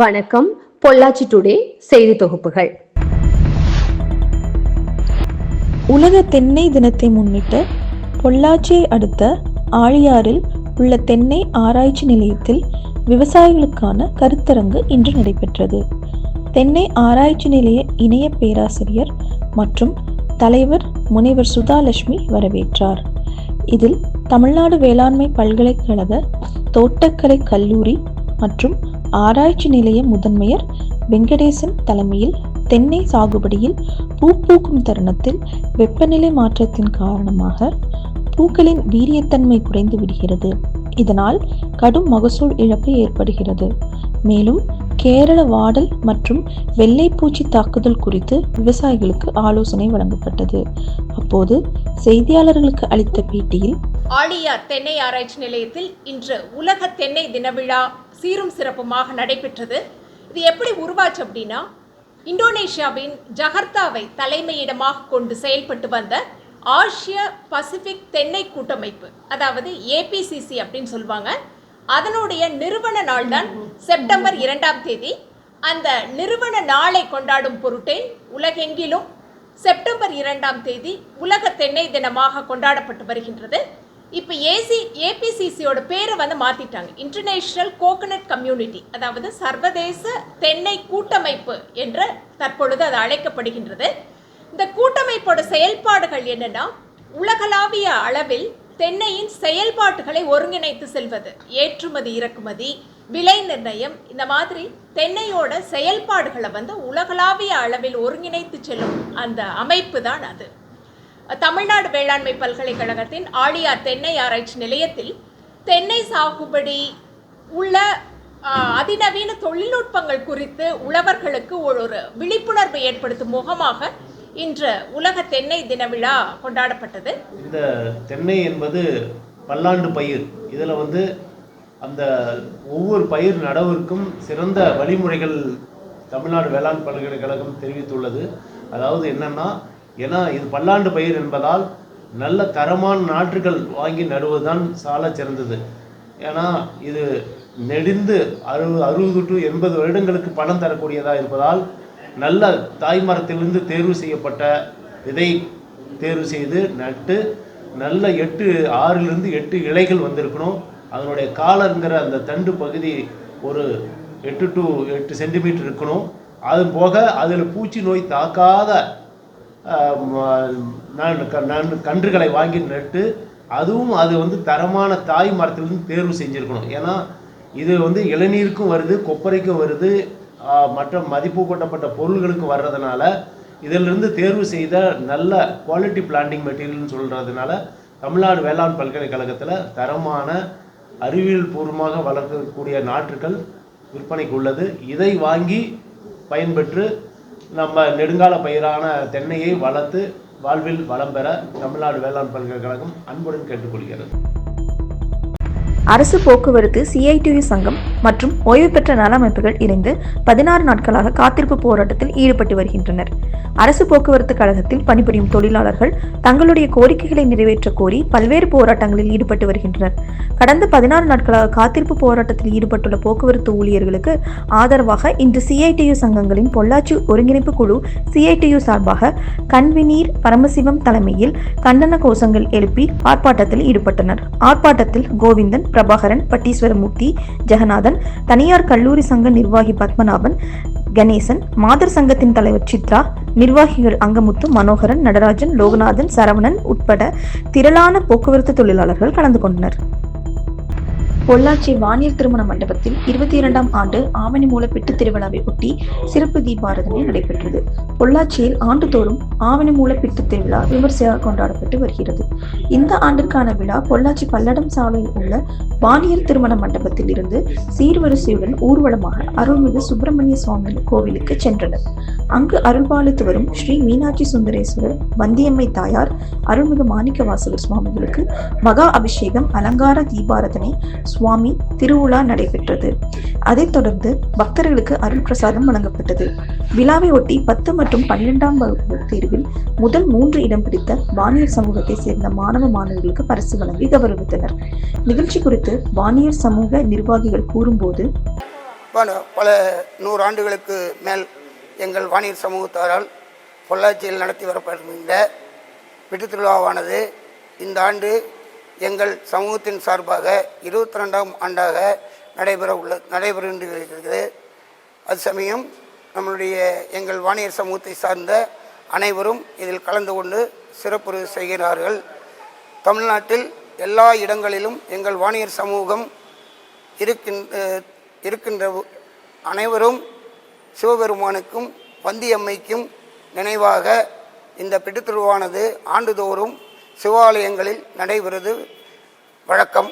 வணக்கம். பொள்ளாச்சி டுடே செய்தி தொகுப்புகள். உலக தென்னை தினத்தை முன்னிட்டு பொள்ளாச்சியை அடுத்த ஆழியாறில் உள்ள தென்னை ஆராய்ச்சி நிலையத்தில் விவசாயிகளுக்கான கருத்தரங்கு இன்று நடைபெற்றது. தென்னை ஆராய்ச்சி நிலைய இணைய பேராசிரியர் மற்றும் தலைவர் முனைவர் சுதாலட்சுமி வரவேற்றார். இதில் தமிழ்நாடு வேளாண்மை பல்கலைக்கழக தோட்டக்கலை கல்லூரி மற்றும் ஆராய்ச்சி நிலைய முதன்மையர் வெங்கடேசன் தலைமையில் தென்னை சாகுபடியில் பூ பூக்கும் தருணத்தில் வெப்பநிலை மாற்றத்தின் காரணமாக பூக்களின் வீரியத்தன்மை குறைந்து விடுகிறது. இதனால் கடும் மகசூல் இழப்பு ஏற்படுகிறது. மேலும் கேரள வாடல் மற்றும் வெள்ளைப்பூச்சி தாக்குதல் குறித்து விவசாயிகளுக்கு ஆலோசனை வழங்கப்பட்டது. அப்போது செய்தியாளர்களுக்கு அளித்த பேட்டியில் ஆழியார் தென்னை ஆராய்ச்சி நிலையத்தில் இன்று உலக தென்னை தின விழா சீரும் சிறப்புமாக நடைபெற்றது. இது எப்படி உருவாச்சு அப்படின்னா இந்தோனேஷியாவின் ஜகர்த்தாவை தலைமையிடமாக கொண்டு செயல்பட்டு வந்த ஆசிய பசிபிக் தென்னை கூட்டமைப்பு அதாவது ஏபிசிசி அப்படின்னு சொல்லுவாங்க. அதனுடைய நிறுவன நாள் தான் செப்டம்பர் இரண்டாம் தேதி. அந்த நிறுவன நாளை கொண்டாடும் பொருட்டே உலகெங்கிலும் செப்டம்பர் இரண்டாம் தேதி உலக தென்னை தினமாக கொண்டாடப்பட்டு வருகின்றது. இப்போ ஏசி ஏபிசிசியோட பேரை வந்து மாற்றிட்டாங்க இன்டர்நேஷ்னல் கோகனட் கம்யூனிட்டி அதாவது சர்வதேச தென்னை கூட்டமைப்பு என்று தற்பொழுது அது அழைக்கப்படுகின்றது. இந்த கூட்டமைப்போட செயல்பாடுகள் என்னென்னா உலகளாவிய அளவில் தென்னையின் செயல்பாட்டுகளை ஒருங்கிணைத்து செல்வது ஏற்றுமதி இறக்குமதி விலை நிர்ணயம் இந்த மாதிரி தென்னையோட செயல்பாடுகளை வந்து உலகளாவிய அளவில் ஒருங்கிணைத்து செல்லும் அந்த அமைப்பு தான் அது. தமிழ்நாடு வேளாண்மை பல்கலைக்கழகத்தின் ஆழியார் தென்னை ஆராய்ச்சி நிலையத்தில் தென்னை சாகுபடி உள்ள அதிநவீன தொழில்நுட்பங்கள் குறித்து உழவர்களுக்கு ஒரு விழிப்புணர்வு ஏற்படுத்தும் முகமாக இன்று உலக தென்னை தின விழா கொண்டாடப்பட்டது. இந்த தென்னை என்பது பல்லாண்டு பயிர். இதில் வந்து அந்த ஒவ்வொரு பயிர் நடவிற்கும் சிறந்த வழிமுறைகள் தமிழ்நாடு வேளாண் பல்கலைக்கழகம் தெரிவித்துள்ளது. அதாவது என்னன்னா ஏன்னா இது பல்லாண்டு பயிர் என்பதால் நல்ல தரமான நாற்றுகள் வாங்கி நடுவதுதான் சால சிறந்தது. ஏன்னா இது நெடிந்து அறுபது அறுபது டு எண்பது வருடங்களுக்கு பணம் தரக்கூடியதாக இருப்பதால் நல்ல தாய்மரத்திலிருந்து தேர்வு செய்யப்பட்ட விதை தேர்வு செய்து நட்டு நல்ல எட்டு ஆறிலிருந்து எட்டு இலைகள் வந்திருக்கணும். அதனுடைய காலங்கிற அந்த தண்டு பகுதி ஒரு எட்டு டு எட்டு சென்டிமீட்டர் இருக்கணும். அது போக அதில் பூச்சி நோய் தாக்காத நான் க- கன்றுகளை வாங்கி நட்டு அதுவும் அது வந்து தரமான தாய் மரத்திலிருந்து தேர்வு செஞ்சுருக்கணும். ஏன்னா இது வந்து இளநீருக்கும் வருது கொப்பரைக்கும் வருது மற்ற மதிப்பு கொட்டப்பட்ட பொருள்களுக்கு வர்றதுனால இதிலிருந்து தேர்வு செய்த நல்ல குவாலிட்டி பிளான்டிங் மெட்டீரியல்னு சொல்கிறதுனால தமிழ்நாடு வேளாண் பல்கலைக்கழகத்தில் தரமான அறிவியல் பூர்வமாக வளர்க்கக்கூடிய நாற்றுகள் விற்பனைக்கு உள்ளது. இதை வாங்கி பயன்பெற்று நம்ம நெடுங்கால பயிரான தென்னையை வளர்த்து வாழ்வில் வளம் பெற தமிழ்நாடு வேளாண் பல்கலைக்கழகம் அன்புடன் கேட்டுக்கொள்கிறது. அரசு போக்குவரத்து சிஐடியு சங்கம் மற்றும் ஓய்வு பெற்ற நல அமைப்புகள் இணைந்து பதினாறு நாட்களாக காத்திருப்பு போராட்டத்தில் ஈடுபட்டு வருகின்றனர். அரசு போக்குவரத்து கழகத்தில் பணிபுரியும் தொழிலாளர்கள் தங்களுடைய கோரிக்கைகளை நிறைவேற்ற கோரி பல்வேறு போராட்டங்களில் ஈடுபட்டு வருகின்றனர். கடந்த பதினாறு நாட்களாக காத்திருப்பு போராட்டத்தில் ஈடுபட்டுள்ள போக்குவரத்து ஊழியர்களுக்கு ஆதரவாக இன்று சிஐடியு சங்கங்களின் பொள்ளாச்சி ஒருங்கிணைப்பு குழு சிஐடியு சார்பாக கண்வினீர் பரமசிவம் தலைமையில் கண்டன கோஷங்கள் எழுப்பி ஆர்ப்பாட்டத்தில் ஈடுபட்டனர். ஆர்ப்பாட்டத்தில் கோவிந்தன் பிரபாகரன் பட்டீஸ்வரமூர்த்தி ஜெகநாதன் தனியார் கல்லூரி சங்க நிர்வாகி பத்மநாபன் கணேசன் மாதர் சங்கத்தின் தலைவர் சித்ரா நிர்வாகிகள் அங்கமுத்து மனோகரன் நடராஜன் லோகநாதன் சரவணன் உட்பட திரளான போக்குவரத்து தொழிலாளர்கள் கலந்து கொண்டனர். பொள்ளாச்சி வானியர் திருமண மண்டபத்தில் இருபத்தி இரண்டாம் ஆண்டு ஆவணி மூலப்பிட்டு திருவிழாவை ஒட்டி சிறப்பு தீபாராதனை நடைபெற்றது. பொள்ளாச்சியில் ஆண்டுதோறும் ஆவணி மூலப்பிட்டு திருவிழா விமர்சையாக கொண்டாடப்பட்டு வருகிறது. இந்த ஆண்டிற்கான விழா பொள்ளாச்சி பல்லடம் சாலையில் உள்ள வானியர் திருமண மண்டபத்தில் இருந்து சீர்வரிசையுடன் ஊர்வலமாக அருள்மிகு சுப்பிரமணிய சுவாமி கோவிலுக்கு சென்றனர். அங்கு அருள்பாலித்து வரும் ஸ்ரீ மீனாட்சி சுந்தரேஸ்வரர் வந்தியம்மை தாயார் அருள்மிகு மாணிக்கவாசகர் சுவாமிகளுக்கு மகா அபிஷேகம் அலங்கார தீபாரதனை சுவாமி திருவிழா நடைபெற்றது. அதைத் தொடர்ந்து பக்தர்களுக்கு அருள் பிரசாதம் வழங்கப்பட்டது. விழாவை ஒட்டி பத்து மற்றும் பன்னிரெண்டாம் வகுப்பு தேர்வில் முதல் மூன்று இடம் பிடித்த வானியர் சமூகத்தை சேர்ந்த மாணவ மாணவிகளுக்கு பரிசு வழங்கி கௌரவித்தனர். நிகழ்ச்சி குறித்து வானியர் சமூக நிர்வாகிகள் கூறும்போது பல பல நூறு ஆண்டுகளுக்கு மேல் எங்கள் வாணியர் சமூகத்தாரால் பொள்ளாச்சியில் நடத்தி வரப்படுகின்ற விட்டு திருவிழாவானது இந்த ஆண்டு எங்கள் சமூகத்தின் சார்பாக இருபத்தி ரெண்டாம் ஆண்டாக நடைபெற உள்ள நடைபெறுகின்றது அது சமயம் நம்மளுடைய எங்கள் வாணியர் சமூகத்தை சார்ந்த அனைவரும் இதில் கலந்து கொண்டு சிறப்பு செய்கிறார்கள். தமிழ்நாட்டில் எல்லா இடங்களிலும் எங்கள் வாணியர் சமூகம் இருக்கின்ற இருக்கின்ற அனைவரும் சிவபெருமானுக்கும் வந்தியம்மைக்கும் நினைவாக இந்த பிட்டுத்திருவானது ஆண்டுதோறும் சிவாலயங்களில் நடைபெறுவது வழக்கம்.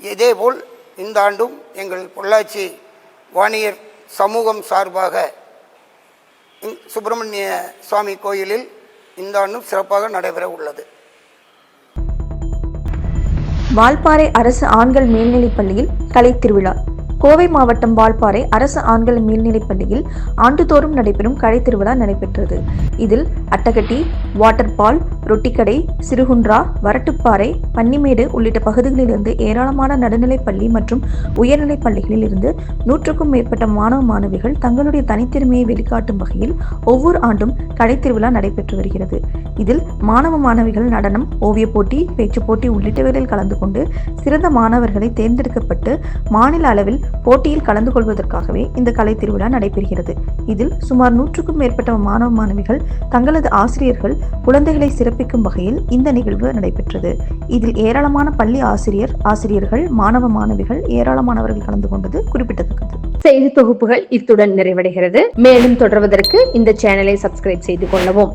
இதேபோல் இந்த ஆண்டும் எங்கள் பொள்ளாச்சி வாணியர் சமூகம் சார்பாக சுப்பிரமணிய சுவாமி கோயிலில் இந்த ஆண்டும் சிறப்பாக நடைபெற உள்ளது. வால்பாறை அரசு ஆண்கள் மேல்நிலைப் பள்ளியில் கலைத் திருவிழா. கோவை மாவட்டம் வால்பாறை அரசு ஆண்கள் மேல்நிலைப்பள்ளியில் ஆண்டுதோறும் நடைபெறும் கலைத் திருவிழா நடைபெற்றது. இதில் அட்டகட்டி வாட்டர் பால் ரொட்டிக்கடை சிறுகுன்றா வரட்டுப்பாறை பன்னிமேடு உள்ளிட்ட பகுதிகளிலிருந்து ஏராளமான நடுநிலைப் பள்ளி மற்றும் உயர்நிலைப் பள்ளிகளில் இருந்து நூற்றுக்கும் மேற்பட்ட மாணவ மாணவிகள் தங்களுடைய தனித்திறமையை வெளிக்காட்டும் வகையில் ஒவ்வொரு ஆண்டும் கலைத்திருவிழா நடைபெற்று வருகிறது. இதில் மாணவ மாணவிகள் நடனம் ஓவியப் போட்டி பேச்சுப் போட்டி உள்ளிட்டவைகளில் கலந்து கொண்டு சிறந்த மாணவர்களை தேர்ந்தெடுக்கப்பட்டு மாநில அளவில் போட்டியில் கலந்து கொள்வதற்காகவே இந்த கலைத்திருவிழா நடைபெறுகிறது. இதில் சுமார் நூற்றுக்கும் மேற்பட்ட மாணவ மாணவிகள் தங்களது ஆசிரியர்கள் குழந்தைகளை சிறப்பு சிறப்பிக்கும் வகையில் இந்த நிகழ்வு நடைபெற்றது. இதில் ஏராளமான பள்ளி ஆசிரியர் ஆசிரியர்கள் மாணவ மாணவிகள் ஏராளமானவர்கள் கலந்து கொண்டது குறிப்பிடத்தக்கது. செய்தி தொகுப்புகள் இத்துடன் நிறைவடைகிறது. மேலும் தொடர்வதற்கு இந்த சேனலை சப்ஸ்கிரைப் செய்து கொள்ளவும்.